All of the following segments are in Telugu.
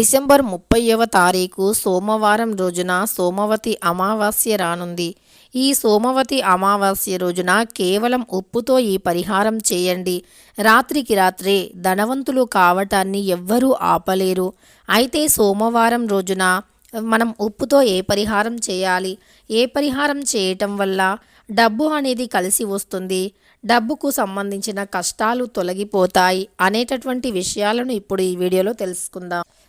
డిసెంబర్ ముప్పైవ తారీఖు సోమవారం రోజున సోమవతి అమావాస్య రానుంది. ఈ సోమవతి అమావాస్య రోజున కేవలం ఉప్పుతో ఈ పరిహారం చేయండి. రాత్రికి రాత్రే ధనవంతులు కావటాన్ని ఎవ్వరూ ఆపలేరు. అయితే సోమవారం రోజున మనం ఉప్పుతో ఏ పరిహారం చేయాలి? ఏ పరిహారం చేయటం వల్ల డబ్బు అనేది కలిసి వస్తుంది? డబ్బుకు సంబంధించిన కష్టాలు తొలగిపోతాయి అనేటటువంటి విషయాలను ఇప్పుడు ఈ వీడియోలో తెలుసుకుందాం.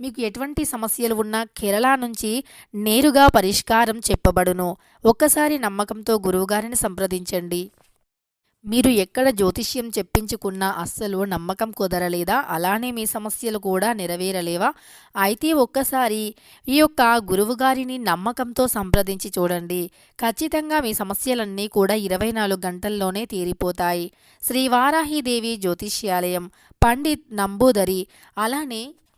మీకు ఎటువంటి సమస్యలు ఉన్నా కేరళ నుంచి నేరుగా పరిష్కారం చెప్పబడును. ఒక్కసారి నమ్మకంతో గురువుగారిని సంప్రదించండి. మీరు ఎక్కడ జ్యోతిష్యం చెప్పించుకున్నా అస్సలు నమ్మకం కుదరలేదా? అలానే మీ సమస్యలు కూడా నెరవేరలేవా? అయితే ఒక్కసారి ఈ యొక్క గురువుగారిని నమ్మకంతో సంప్రదించి చూడండి. ఖచ్చితంగా మీ సమస్యలన్నీ కూడా ఇరవై నాలుగు గంటల్లోనే తీరిపోతాయి. శ్రీ వారాహిదేవి జ్యోతిష్యాలయం పండిత్ నంబూదరి అలానే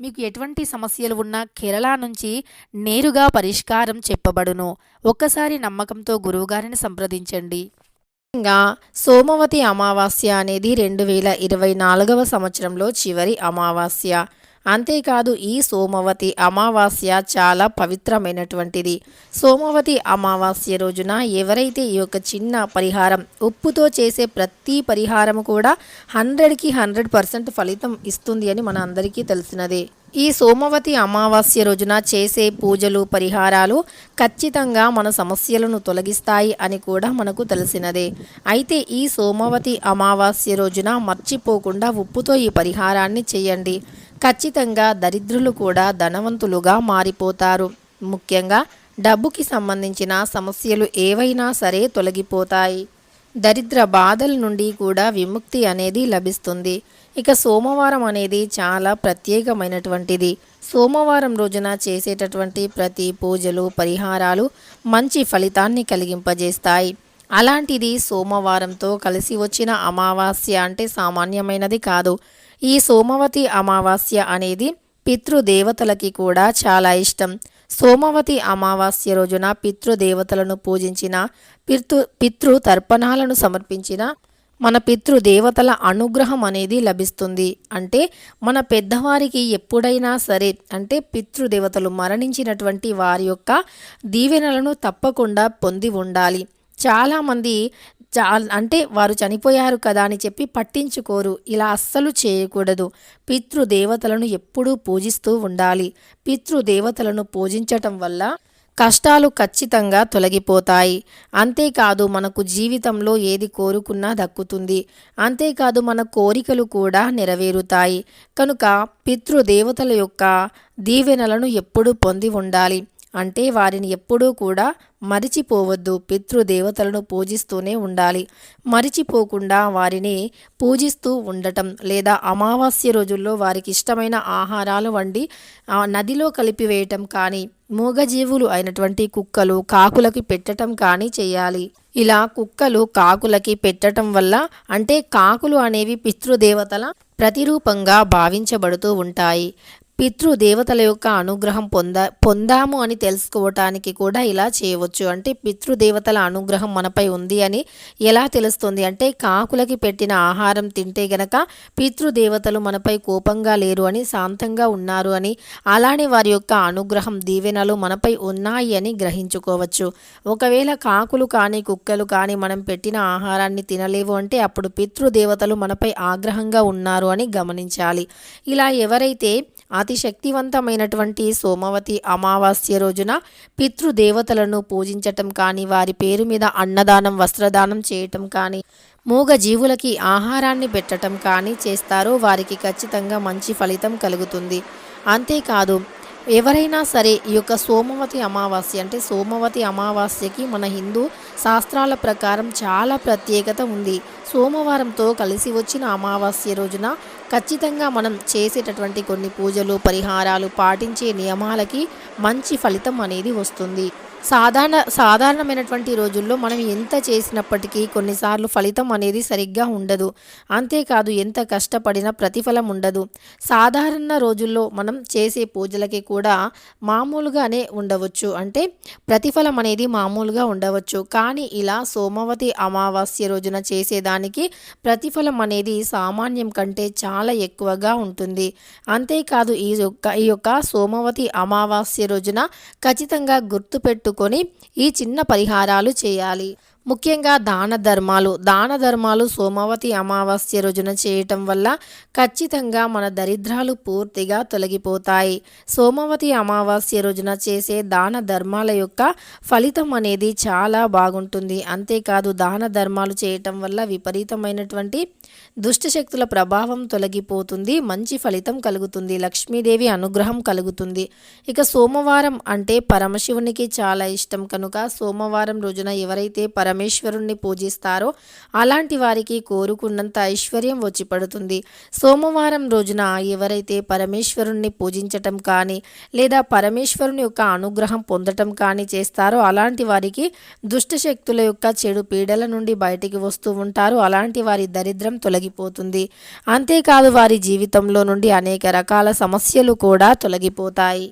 మీకు ఎటువంటి సమస్యలు ఉన్నా కేరళ నుంచి నేరుగా పరిష్కారం చెప్పబడును. ఒక్కసారి నమ్మకంతో గురువుగారిని సంప్రదించండి. ముఖ్యంగా సోమవతి అమావాస్య అనేది రెండు వేల ఇరవై నాలుగవ సంవత్సరంలో చివరి అమావాస్య. అంతేకాదు ఈ సోమవతి అమావాస్య చాలా పవిత్రమైనటువంటిది. సోమవతి అమావాస్య రోజున ఎవరైతే ఈ యొక్క చిన్న పరిహారం ఉప్పుతో చేసే ప్రతి పరిహారం కూడా హండ్రెడ్కి హండ్రెడ్ పర్సెంట్ ఫలితం ఇస్తుంది అని మన అందరికీ తెలిసినదే. ఈ సోమవతి అమావాస్య రోజున చేసే పూజలు పరిహారాలు ఖచ్చితంగా మన సమస్యలను తొలగిస్తాయి అని కూడా మనకు తెలిసినదే. అయితే ఈ సోమవతి అమావాస్య రోజున మర్చిపోకుండా ఉప్పుతో ఈ పరిహారాన్ని చేయండి. ఖచ్చితంగా దరిద్రులు కూడా ధనవంతులుగా మారిపోతారు. ముఖ్యంగా డబ్బుకి సంబంధించిన సమస్యలు ఏవైనా సరే తొలగిపోతాయి. దరిద్ర బాధల నుండి కూడా విముక్తి అనేది లభిస్తుంది. ఇక సోమవారం అనేది చాలా ప్రత్యేకమైనటువంటిది. సోమవారం రోజున చేసేటటువంటి ప్రతి పూజలు పరిహారాలు మంచి ఫలితాన్ని కలిగింపజేస్తాయి. అలాంటిది సోమవారంతో కలిసి వచ్చిన అమావాస్య అంటే సామాన్యమైనది కాదు. ఈ సోమవతి అమావాస్య అనేది పితృదేవతలకి కూడా చాలా ఇష్టం. సోమవతి అమావాస్య రోజున పితృదేవతలను పూజించిన పితృ పితృ తర్పణాలను సమర్పించిన మన పితృదేవతల అనుగ్రహం అనేది లభిస్తుంది. అంటే మన పెద్దవారికి ఎప్పుడైనా సరే అంటే పితృదేవతలు మరణించినటువంటి వారి యొక్క దీవెనలను తప్పకుండా పొంది ఉండాలి. చాలామంది చా అంటే వారు చనిపోయారు కదా అని చెప్పి పట్టించుకోరు. ఇలా అస్సలు చేయకూడదు. పితృదేవతలను ఎప్పుడూ పూజిస్తూ ఉండాలి. పితృదేవతలను పూజించటం వల్ల కష్టాలు ఖచ్చితంగా తొలగిపోతాయి. అంతేకాదు మనకు జీవితంలో ఏది కోరుకున్నా దక్కుతుంది. అంతేకాదు మన కోరికలు కూడా నెరవేరుతాయి. కనుక పితృదేవతల యొక్క దీవెనలను ఎప్పుడూ పొంది ఉండాలి. అంటే వారిని ఎప్పుడూ కూడా మరిచిపోవద్దు. పితృదేవతలను పూజిస్తూనే ఉండాలి. మరిచిపోకుండా వారిని పూజిస్తూ ఉండటం లేదా అమావాస్య రోజుల్లో వారికి ఇష్టమైన ఆహారాలు వండి ఆ నదిలో కలిపివేయటం కానీ మూగజీవులు అయినటువంటి కుక్కలు కాకులకి పెట్టటం కానీ చేయాలి. ఇలా కుక్కలు కాకులకి పెట్టటం వల్ల అంటే కాకులు అనేవి పితృదేవతల ప్రతిరూపంగా భావించబడుతూ ఉంటాయి. పితృదేవతల యొక్క అనుగ్రహం పొంద పొందాము అని తెలుసుకోవటానికి కూడా ఇలా చేయవచ్చు. అంటే పితృదేవతల అనుగ్రహం మనపై ఉంది అని ఎలా తెలుస్తుంది? అంటే కాకులకి పెట్టిన ఆహారం తింటే గనక పితృదేవతలు మనపై కోపంగా లేరు అని శాంతంగా ఉన్నారు అని అలానే వారి యొక్క అనుగ్రహం దీవెనలు మనపై ఉన్నాయి అని గ్రహించుకోవచ్చు. ఒకవేళ కాకులు కానీ కుక్కలు కానీ మనం పెట్టిన ఆహారాన్ని తినలేవు అంటే అప్పుడు పితృదేవతలు మనపై ఆగ్రహంగా ఉన్నారు అని గమనించాలి. ఇలా ఎవరైతే అతి శక్తివంతమైనటువంటి సోమవతి అమావాస్య రోజున పితృదేవతలను పూజించటం కానీ వారి పేరు మీద అన్నదానం వస్త్రదానం చేయటం కానీ మూగ జీవులకి ఆహారాన్ని పెట్టటం కానీ చేస్తారో వారికి ఖచ్చితంగా మంచి ఫలితం కలుగుతుంది. అంతేకాదు ఎవరైనా సరే ఈ యొక్క సోమవతి అమావాస్య అంటే సోమవతి అమావాస్యకి మన హిందూ శాస్త్రాల ప్రకారం చాలా ప్రత్యేకత ఉంది. సోమవారంతో కలిసి వచ్చిన అమావాస్య రోజున ఖచ్చితంగా మనం చేసేటటువంటి కొన్ని పూజలు పరిహారాలు పాటించే నియమాలకి మంచి ఫలితం అనేది వస్తుంది. సాధారణ సాధారణమైనటువంటి రోజుల్లో మనం ఎంత చేసినప్పటికీ కొన్నిసార్లు ఫలితం అనేది సరిగ్గా ఉండదు. అంతేకాదు ఎంత కష్టపడినా ప్రతిఫలం ఉండదు. సాధారణ రోజుల్లో మనం చేసే పూజలకి కూడా మామూలుగానే ఉండవచ్చు. అంటే ప్రతిఫలం అనేది మామూలుగా ఉండవచ్చు. కానీ ఇలా సోమవతి అమావాస్య రోజున చేసేదానికి ప్రతిఫలం అనేది సామాన్యం కంటే చాలా ఎక్కువగా ఉంటుంది. అంతేకాదు ఈ యొక్క ఈ యొక్క సోమవతి అమావాస్య రోజున ఖచ్చితంగా గుర్తుపెట్టు పెట్టుకొని ఈ చిన్న పరిహారాలు చేయాలి. ముఖ్యంగా దాన ధర్మాలు. దాన ధర్మాలు సోమవతి అమావాస్య రోజున చేయటం వల్ల ఖచ్చితంగా మన దరిద్రాలు పూర్తిగా తొలగిపోతాయి. సోమవతి అమావాస్య రోజున చేసే దాన ధర్మాల యొక్క ఫలితం అనేది చాలా బాగుంటుంది. అంతేకాదు దాన ధర్మాలు చేయటం వల్ల విపరీతమైనటువంటి దుష్టశక్తుల ప్రభావం తొలగిపోతుంది. మంచి ఫలితం కలుగుతుంది. లక్ష్మీదేవి అనుగ్రహం కలుగుతుంది. ఇక సోమవారం అంటే పరమశివునికి చాలా ఇష్టం. కనుక సోమవారం రోజున ఎవరైతే పరమేశ్వరుణ్ణి పూజిస్తారో అలాంటి వారికి కోరుకున్నంత ఐశ్వర్యం వచ్చి పడుతుంది. సోమవారం రోజున ఎవరైతే పరమేశ్వరుణ్ణి పూజించటం కానీ లేదా పరమేశ్వరుని యొక్క అనుగ్రహం పొందటం కానీ చేస్తారో అలాంటి వారికి దుష్టశక్తుల యొక్క చెడు పీడల నుండి బయటికి వస్తూ ఉంటారు. అలాంటి వారి దరిద్రం తొలగిపోతుంది. అంతేకాదు వారి జీవితంలో నుండి అనేక రకాల సమస్యలు కూడా తొలగిపోతాయి.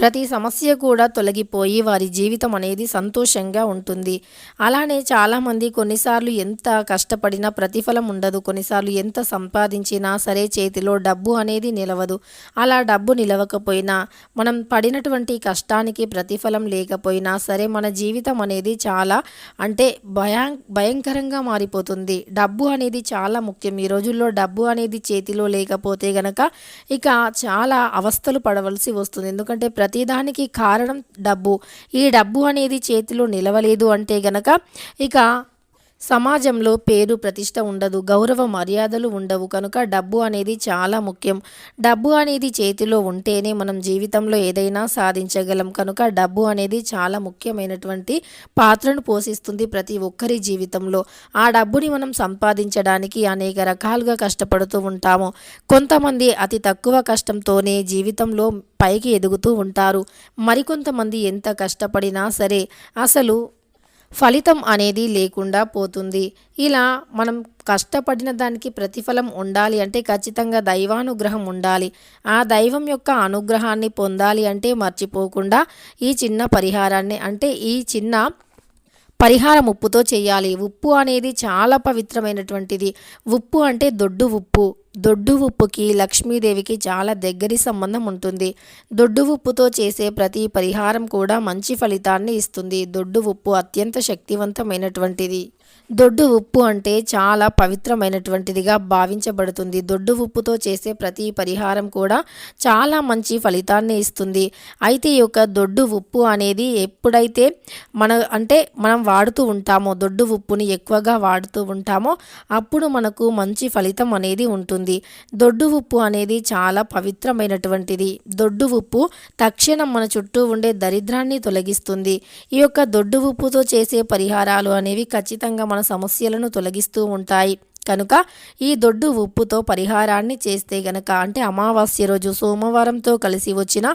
ప్రతి సమస్య కూడా తొలగిపోయి వారి జీవితం అనేది సంతోషంగా ఉంటుంది. అలానే చాలామంది కొన్నిసార్లు ఎంత కష్టపడినా ప్రతిఫలం ఉండదు. కొన్నిసార్లు ఎంత సంపాదించినా సరే చేతిలో డబ్బు అనేది నిలవదు. అలా డబ్బు నిలవకపోయినా మనం పడినటువంటి కష్టానికి ప్రతిఫలం లేకపోయినా సరే మన జీవితం అనేది చాలా అంటే భయా భయంకరంగా మారిపోతుంది. డబ్బు అనేది చాలా ముఖ్యం. ఈ రోజుల్లో డబ్బు అనేది చేతిలో లేకపోతే గనక ఇక చాలా అవస్థలు పడవలసి వస్తుంది. ఎందుకంటే ప్రతిదానికి కారణం డబ్బు. ఈ డబ్బు అనేది చేతిలో నిలవలేదు అంటే గనక ఇక సమాజంలో పేరు ప్రతిష్ట ఉండదు గౌరవ మర్యాదలు ఉండవు. కనుక డబ్బు అనేది చాలా ముఖ్యం. డబ్బు అనేది చేతిలో ఉంటేనే మనం జీవితంలో ఏదైనా సాధించగలం. కనుక డబ్బు అనేది చాలా ముఖ్యమైనటువంటి పాత్రను పోషిస్తుంది ప్రతి ఒక్కరి జీవితంలో. ఆ డబ్బుని మనం సంపాదించడానికి అనేక రకాలుగా కష్టపడుతూ ఉంటాము. కొంతమంది అతి తక్కువ కష్టంతోనే జీవితంలో పైకి ఎదుగుతూ ఉంటారు. మరికొంతమంది ఎంత కష్టపడినా సరే అసలు ఫలితం అనేది లేకుండా పోతుంది. ఇలా మనం కష్టపడిన దానికి ప్రతిఫలం ఉండాలి అంటే ఖచ్చితంగా దైవానుగ్రహం ఉండాలి. ఆ దైవం యొక్క అనుగ్రహాన్ని పొందాలి అంటే మర్చిపోకుండా ఈ చిన్న పరిహారాన్ని అంటే ఈ చిన్న పరిహారం ఉప్పుతో చేయాలి. ఉప్పు అనేది చాలా పవిత్రమైనటువంటిది. ఉప్పు అంటే దొడ్డు ఉప్పు. దొడ్డు ఉప్పుకి లక్ష్మీదేవికి చాలా దగ్గరి సంబంధం ఉంటుంది. దొడ్డు ఉప్పుతో చేసే ప్రతి పరిహారం కూడా మంచి ఫలితాన్ని ఇస్తుంది. దొడ్డు ఉప్పు అత్యంత శక్తివంతమైనటువంటిది. దొడ్డు ఉప్పు అంటే చాలా పవిత్రమైనటువంటిదిగా భావించబడుతుంది. దొడ్డు ఉప్పుతో చేసే ప్రతి పరిహారం కూడా చాలా మంచి ఫలితాన్ని ఇస్తుంది. అయితే ఈ యొక్క దొడ్డు ఉప్పు అనేది ఎప్పుడైతే మన అంటే మనం వాడుతూ ఉంటామో దొడ్డు ఉప్పుని ఎక్కువగా వాడుతూ ఉంటామో అప్పుడు మనకు మంచి ఫలితం అనేది ఉంటుంది. దొడ్డు ఉప్పు అనేది చాలా పవిత్రమైనటువంటిది. దొడ్డు ఉప్పు తక్షణం మన చుట్టూ ఉండే దరిద్రాన్ని తొలగిస్తుంది. ఈ యొక్క దొడ్డు ఉప్పుతో చేసే పరిహారాలు అనేవి ఖచ్చితంగా మన సమస్యలను తొలగిస్తూ ఉంటాయి. కనుక ఈ దొడ్డు ఉప్పుతో పరిహారాన్ని చేస్తే గనక అంటే అమావాస్య రోజు సోమవారంతో కలిసి వచ్చిన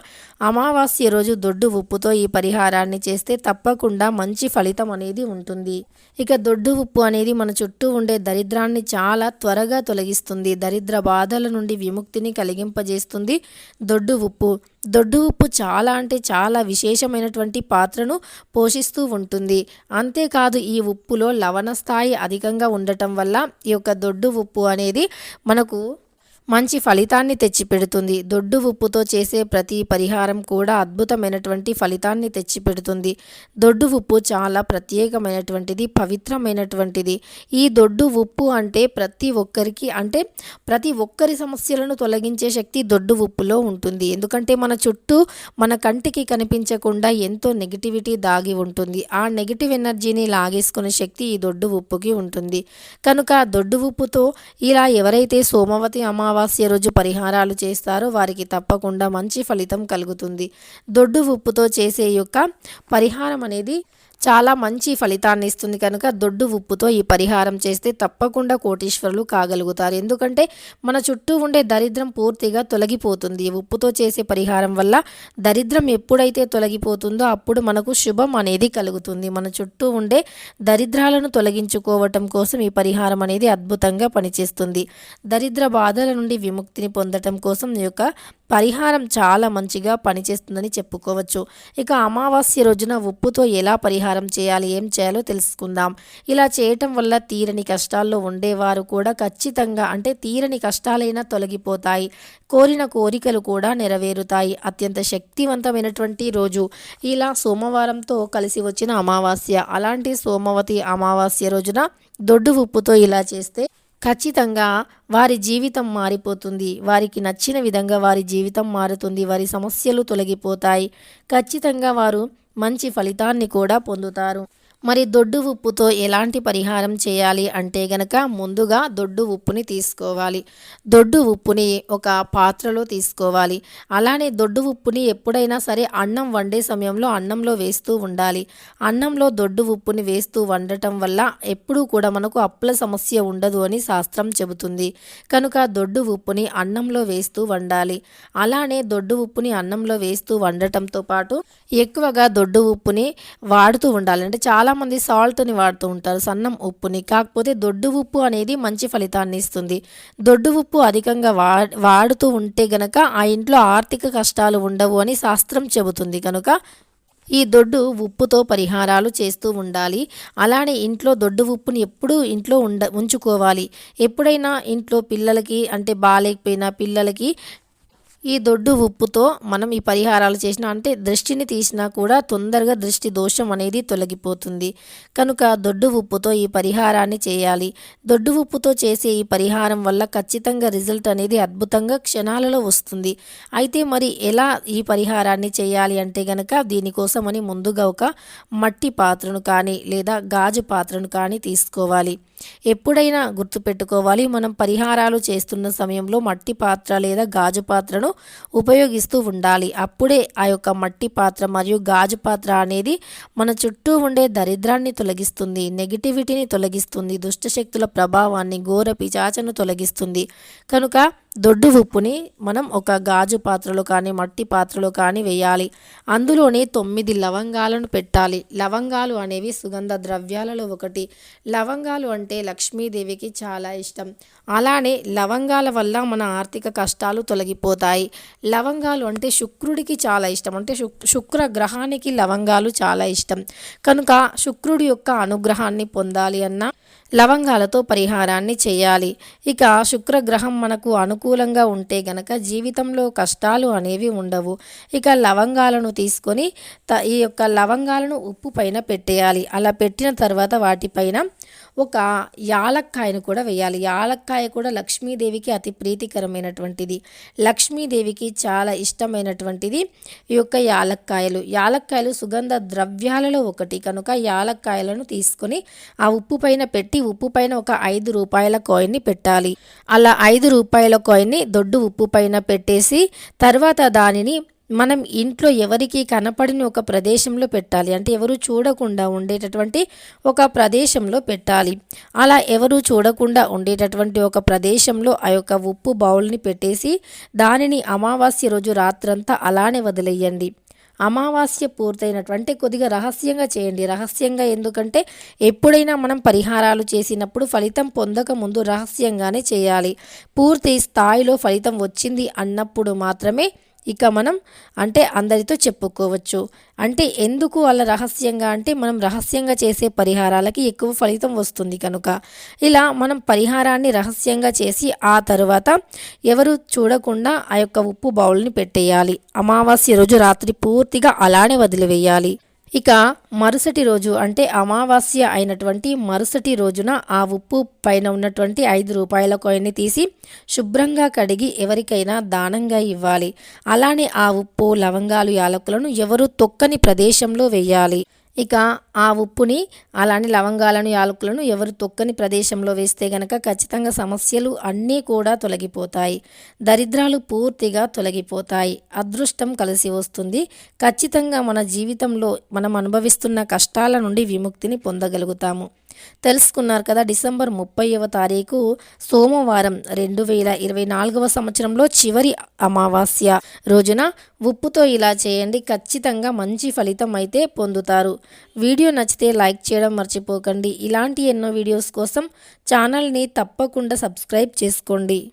అమావాస్య రోజు దొడ్డు ఉప్పుతో ఈ పరిహారాన్ని చేస్తే తప్పకుండా మంచి ఫలితం అనేది ఉంటుంది. ఇక దొడ్డు ఉప్పు అనేది మన చుట్టూ ఉండే దరిద్రాన్ని చాలా త్వరగా తొలగిస్తుంది. దరిద్ర బాధల నుండి విముక్తిని కలిగింపజేస్తుంది దొడ్డు ఉప్పు. దొడ్డు ఉప్పు చాలా అంటే చాలా విశేషమైనటువంటి పాత్రను పోషిస్తూ ఉంటుంది. అంతేకాదు ఈ ఉప్పులో లవణ స్థాయి అధికంగా ఉండటం వల్ల ఈ యొక్క దొడ్డు ఉప్పు అనేది మనకు మంచి ఫలితాన్ని తెచ్చిపెడుతుంది. దొడ్డు ఉప్పుతో చేసే ప్రతి పరిహారం కూడా అద్భుతమైనటువంటి ఫలితాన్ని తెచ్చిపెడుతుంది. దొడ్డు ఉప్పు చాలా ప్రత్యేకమైనటువంటిది పవిత్రమైనటువంటిది. ఈ దొడ్డు ఉప్పు అంటే ప్రతి ఒక్కరికి అంటే ప్రతి ఒక్కరి సమస్యలను తొలగించే శక్తి దొడ్డు ఉప్పులో ఉంటుంది. ఎందుకంటే మన చుట్టూ మన కంటికి కనిపించకుండా ఎంతో నెగిటివిటీ దాగి ఉంటుంది. ఆ నెగిటివ్ ఎనర్జీని లాగేసుకునే శక్తి ఈ దొడ్డు ఉప్పుకి ఉంటుంది. కనుక దొడ్డు ఉప్పుతో ఇలా ఎవరైతే సోమవతి అమావాస్య అమావాస్య రోజు పరిహారాలు చేస్తారో. వారికి తప్పకుండా మంచి ఫలితం కలుగుతుంది. దొడ్డు ఉప్పుతో చేసే యొక్క పరిహారం అనేది చాలా మంచి ఫలితాన్ని ఇస్తుంది కనుక దొడ్డు ఉప్పుతో ఈ పరిహారం చేస్తే తప్పకుండా కోటీశ్వరులు కాగలుగుతారు. ఎందుకంటే మన చుట్టూ ఉండే దరిద్రం పూర్తిగా తొలగిపోతుంది. ఉప్పుతో చేసే పరిహారం వల్ల దరిద్రం ఎప్పుడైతే తొలగిపోతుందో అప్పుడు మనకు శుభం అనేది కలుగుతుంది. మన చుట్టూ ఉండే దరిద్రాలను తొలగించుకోవటం కోసం ఈ పరిహారం అనేది అద్భుతంగా పనిచేస్తుంది. దరిద్ర బాధల నుండి విముక్తిని పొందటం కోసం ఈ యొక్క పరిహారం చాలా మంచిగా పనిచేస్తుందని చెప్పుకోవచ్చు. ఇక అమావాస్య రోజున ఉప్పుతో ఎలా పరిహారం చేయాలి ఏం చేయాలో తెలుసుకుందాం. ఇలా చేయటం వల్ల తీరని కష్టాల్లో ఉండేవారు కూడా ఖచ్చితంగా అంటే తీరని కష్టాలైనా తొలగిపోతాయి. కోరిన కోరికలు కూడా నెరవేరుతాయి. అత్యంత శక్తివంతమైనటువంటి రోజు. ఇలా సోమవారంతో కలిసి వచ్చిన అమావాస్య. అలాంటి సోమవతి అమావాస్య రోజున దొడ్డు ఉప్పుతో ఇలా చేస్తే ఖచ్చితంగా వారి జీవితం మారిపోతుంది. వారికి నచ్చిన విధంగా వారి జీవితం మారుతుంది. వారి సమస్యలు తొలగిపోతాయి. ఖచ్చితంగా వారు మంచి ఫలితాన్ని కూడా పొందుతారు. మరి దొడ్డు ఉప్పుతో ఎలాంటి పరిహారం చేయాలి అంటే గనక ముందుగా దొడ్డు ఉప్పుని తీసుకోవాలి. దొడ్డు ఉప్పుని ఒక పాత్రలో తీసుకోవాలి. అలానే దొడ్డు ఉప్పుని ఎప్పుడైనా సరే అన్నం వండే సమయంలో అన్నంలో వేస్తూ ఉండాలి. అన్నంలో దొడ్డు ఉప్పుని వేస్తూ వండటం వల్ల ఎప్పుడూ కూడా మనకు అప్పుల సమస్య ఉండదు అని శాస్త్రం చెబుతుంది. కనుక దొడ్డు ఉప్పుని అన్నంలో వేస్తూ వండాలి. అలానే దొడ్డు ఉప్పుని అన్నంలో వేస్తూ వండటంతో పాటు ఎక్కువగా దొడ్డు ఉప్పుని వాడుతూ ఉండాలి. అంటే చాలా చాలామంది సాల్ట్ని వాడుతూ ఉంటారు సన్నం ఉప్పుని. కాకపోతే దొడ్డు ఉప్పు అనేది మంచి ఫలితాన్ని ఇస్తుంది. దొడ్డు ఉప్పు అధికంగా వా వాడుతూ ఉంటే గనక ఆ ఇంట్లో ఆర్థిక కష్టాలు ఉండవు అని శాస్త్రం చెబుతుంది. కనుక ఈ దొడ్డు ఉప్పుతో పరిహారాలు చేస్తూ ఉండాలి. అలానే ఇంట్లో దొడ్డు ఉప్పుని ఎప్పుడూ ఇంట్లో ఉండ ఉంచుకోవాలి. ఎప్పుడైనా ఇంట్లో పిల్లలకి అంటే బాగాలేకపోయినా పిల్లలకి ఈ దొడ్డు ఉప్పుతో మనం ఈ పరిహారాలు చేసినా అంటే దృష్టిని తీసినా కూడా తొందరగా దృష్టి దోషం అనేది తొలగిపోతుంది. కనుక దొడ్డు ఉప్పుతో ఈ పరిహారాన్ని చేయాలి. దొడ్డు ఉప్పుతో చేసే ఈ పరిహారం వల్ల ఖచ్చితంగా రిజల్ట్ అనేది అద్భుతంగా క్షణాలలో వస్తుంది. అయితే మరి ఎలా ఈ పరిహారాన్ని చేయాలి అంటే గనక దీనికోసమని ముందుగా ఒక మట్టి పాత్రను కానీ లేదా గాజు పాత్రను కానీ తీసుకోవాలి. ఎప్పుడైనా గుర్తుపెట్టుకోవాలి మనం పరిహారాలు చేస్తున్న సమయంలో మట్టి పాత్ర లేదా గాజు పాత్రను ఉపయోగిస్తూ ఉండాలి. అప్పుడే ఆ యొక్క మట్టి పాత్ర మరియు గాజు పాత్ర అనేది మన చుట్టూ ఉండే దరిద్రాన్ని తొలగిస్తుంది నెగిటివిటీని తొలగిస్తుంది దుష్టశక్తుల ప్రభావాన్ని ఘోర పిచాచను తొలగిస్తుంది. కనుక దొడ్డు ఉప్పుని మనం ఒక గాజు పాత్రలో కానీ మట్టి పాత్రలో కానీ వేయాలి. అందులోనే తొమ్మిది లవంగాలను పెట్టాలి. లవంగాలు అనేవి సుగంధ ద్రవ్యాలలో ఒకటి. లవంగాలు అంటే లక్ష్మీదేవికి చాలా ఇష్టం. అలానే లవంగాల వల్ల మన ఆర్థిక కష్టాలు తొలగిపోతాయి. లవంగాలు అంటే శుక్రుడికి చాలా ఇష్టం. అంటే శుక్ర గ్రహానికి లవంగాలు చాలా ఇష్టం. కనుక శుక్రుడి యొక్క అనుగ్రహాన్ని పొందాలి అన్నా లవంగాలతో పరిహారాన్ని చేయాలి. ఇక శుక్రగ్రహం మనకు అనుకూలంగా ఉంటే గనక జీవితంలో కష్టాలు అనేవి ఉండవు. ఇక లవంగాలను తీసుకొని త ఈ యొక్క లవంగాలను ఉప్పు పైన పెట్టేయాలి. అలా పెట్టిన తర్వాత వాటిపైన ఒక యాలక్కాయను కూడా వేయాలి. యాలక్కాయ కూడా లక్ష్మీదేవికి అతి ప్రీతికరమైనటువంటిది. లక్ష్మీదేవికి చాలా ఇష్టమైనటువంటిది ఈ యొక్క యాలక్కాయలు. యాలక్కాయలు సుగంధ ద్రవ్యాలలో ఒకటి. కనుక యాలక్కాయలను తీసుకొని ఆ ఉప్పు పైన పెట్టి ఉప్పు పైన ఒక ఐదు రూపాయల కాయిన్ని పెట్టాలి. అలా ఐదు రూపాయల కాయిన్ని దొడ్డు ఉప్పు పైన పెట్టేసి తర్వాత దానిని మనం ఇంట్లో ఎవరికి కనపడిన ఒక ప్రదేశంలో పెట్టాలి. అంటే ఎవరు చూడకుండా ఉండేటటువంటి ఒక ప్రదేశంలో పెట్టాలి. అలా ఎవరు చూడకుండా ఉండేటటువంటి ఒక ప్రదేశంలో ఆ యొక్క ఉప్పు బౌల్ని పెట్టేసి దానిని అమావాస్య రోజు రాత్రంతా అలానే వదిలేయండి. అమావాస్య పూర్తయినటువంటి కొద్దిగా రహస్యంగా చేయండి. రహస్యంగా ఎందుకంటే ఎప్పుడైనా మనం పరిహారాలు చేసినప్పుడు ఫలితం పొందక ముందు రహస్యంగానే చేయాలి. పూర్తి స్థాయిలో ఫలితం వచ్చింది అన్నప్పుడు మాత్రమే ఇక మనం అంటే అందరితో చెప్పుకోవచ్చు. అంటే ఎందుకు అలా రహస్యంగా? అంటే మనం రహస్యంగా చేసే పరిహారాలకి ఎక్కువ ఫలితం వస్తుంది కనుక. ఇలా మనం పరిహారాన్ని రహస్యంగా చేసి ఆ తర్వాత ఎవరు చూడకుండా ఆ యొక్క ఉప్పు బౌల్ని పెట్టేయాలి. అమావాస్య రోజు రాత్రి పూర్తిగా అలానే వదిలివేయాలి. ఇక మరుసటి రోజు అంటే అమావాస్య అయినటువంటి మరుసటి రోజున ఆ ఉప్పు పైన ఉన్నటువంటి ఐదు రూపాయల కాయిన్ని తీసి శుభ్రంగా కడిగి ఎవరికైనా దానంగా ఇవ్వాలి. అలానే ఆ ఉప్పు లవంగాలు యాలకులను ఎవరు తొక్కని ప్రదేశంలో వేయాలి. ఇక ఆ ఉప్పుని అలానే లవంగాలను యాలకులను ఎవరు తొక్కని ప్రదేశంలో వేస్తే గనక ఖచ్చితంగా సమస్యలు అన్నీ కూడా తొలగిపోతాయి. దరిద్రాలు పూర్తిగా తొలగిపోతాయి. అదృష్టం కలిసి వస్తుంది. ఖచ్చితంగా మన జీవితంలో మనం అనుభవిస్తున్న కష్టాల నుండి విముక్తిని పొందగలుగుతాము. తెలుసుకున్నారు కదా డిసెంబర్ ముప్పైవ తారీఖు సోమవారం రెండు వేల ఇరవై నాలుగవ సంవత్సరంలో చివరి అమావాస్య రోజున ఉప్పుతో ఇలా చేయండి ఖచ్చితంగా మంచి ఫలితం అయితే పొందుతారు. వీడియో నచ్చితే లైక్ చేయడం మర్చిపోకండి. ఇలాంటి ఎన్నో వీడియోస్ కోసం ఛానల్ని తప్పకుండా సబ్స్క్రైబ్ చేసుకోండి.